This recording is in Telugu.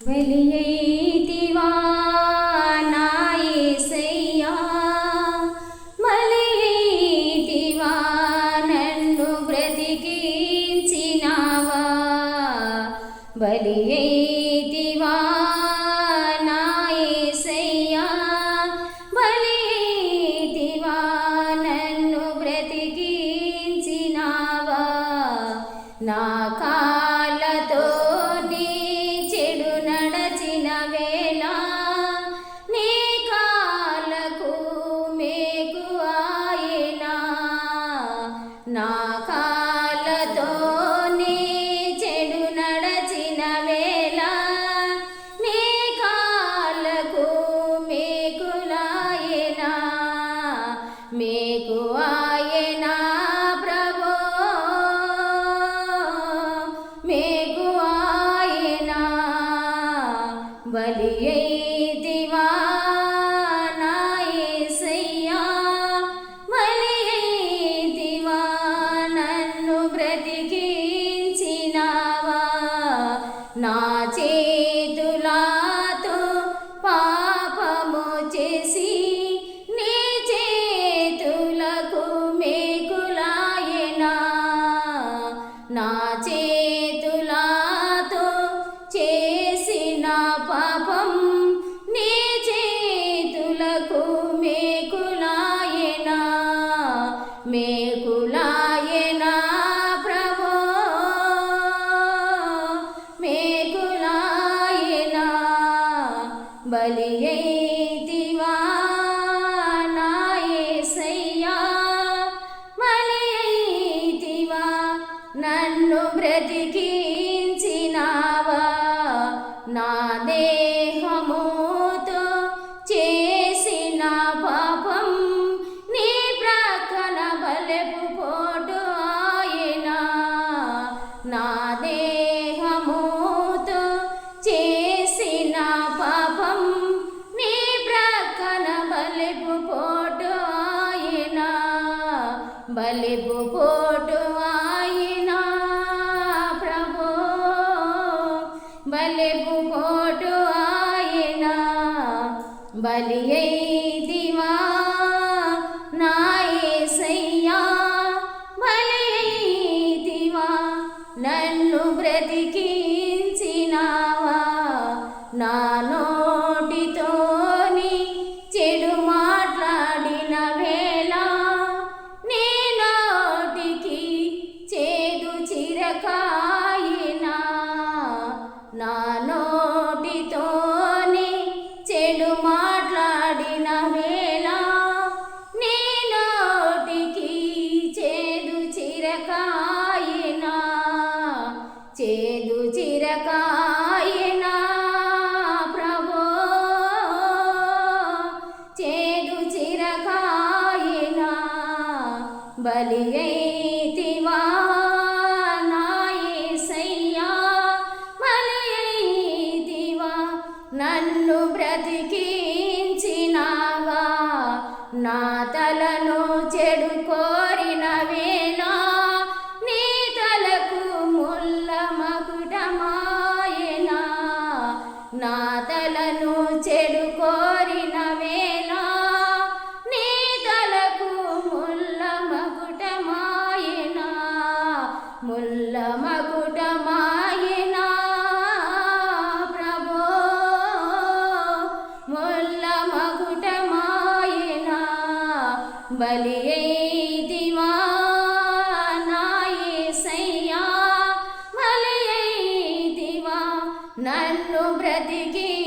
బలియైతివా నా యేసయ్యా నన్ను బ్రతికించినావా? బలియైతివా నా బలియైతివా నన్ను బ్రతికించినావా? నా నా చేతులాతో పాపము చేసి నీ చేతులకు మేకులాయనా? నా చేతులాతో చేసిన పాపం నీ చేతులకు మేకులాయనా? మేకు బలి అయితివా నా యేసయ్యా బలి అయితివా నన్ను బ్రతికించినావా. నా దేహముతో చేసిన పాపం నీ ప్రక్కన బలెపు పోటు ఆయన. నా బలిపు పోటు ఆయన ప్రభో. బలిపు పోటు ఆయన బలి అయితివా నా యేసయ్యా బలి అయితివా నన్ను బ్రతికించినావా? నా నా నోటితోని చెడు మాట్లాడిన వేళ నీ నోటికి చేదు చిరకాయనా చేదు చిరకాయనా ప్రభో చేదు చిరకాయనా బలి అయితివా బ్రతికించినావా? నా తలను చెడు కోరిన వేళ నీ తలకు ముల్ల మకుటమాయనా? నా తలను చెడు కోరిన వేళ నీ తలకు ముల్ల మకుటమాయనా? ముల్ల మకుటమాయనా? బలి అయితివా నా బలి అయితివా నన్ను బ్రతికి